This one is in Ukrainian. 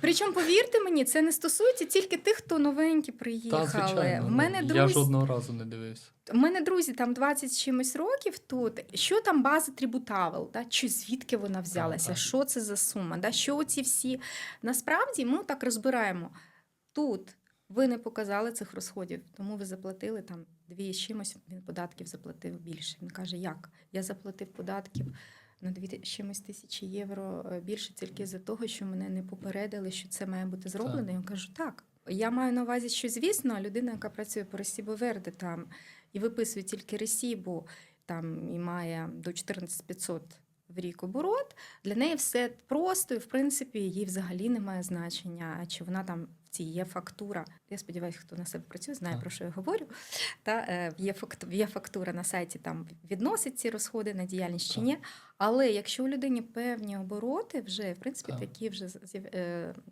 Причому, повірте мені, це не стосується тільки тих, хто новенькі Та, приїхали. звичайно. В мене ну, друзі, Я жодного разу не дивився. У мене друзі там 20 з чимось років тут. Що там база трибутавел? Да? Чи звідки вона взялася? так. Що це за сума? Да? Що оці всі насправді ми так розбираємо. Тут ви не показали цих розходів, тому ви заплатили там дві з чимось. Він податків заплатив більше. Він каже, як? Я заплатив податків на дві з чимось тисячі євро е, більше тільки за того, що мене не попередили, що це має бути зроблено. Я кажу, так. Я маю на увазі, що звісно, людина, яка працює по Ресібо Верде там і виписує тільки Ресібу, там і має до 14500 в рік оборот, для неї все просто, і в принципі їй взагалі немає значення, чи вона там в цій є фактура. Я сподіваюся, хто на себе працює, знає Так. про що я говорю. Та е, є є фактура на сайті, там відносить ці розходи на діяльність чи ні. Але якщо у людині певні обороти, вже в принципі Так. такі вже е,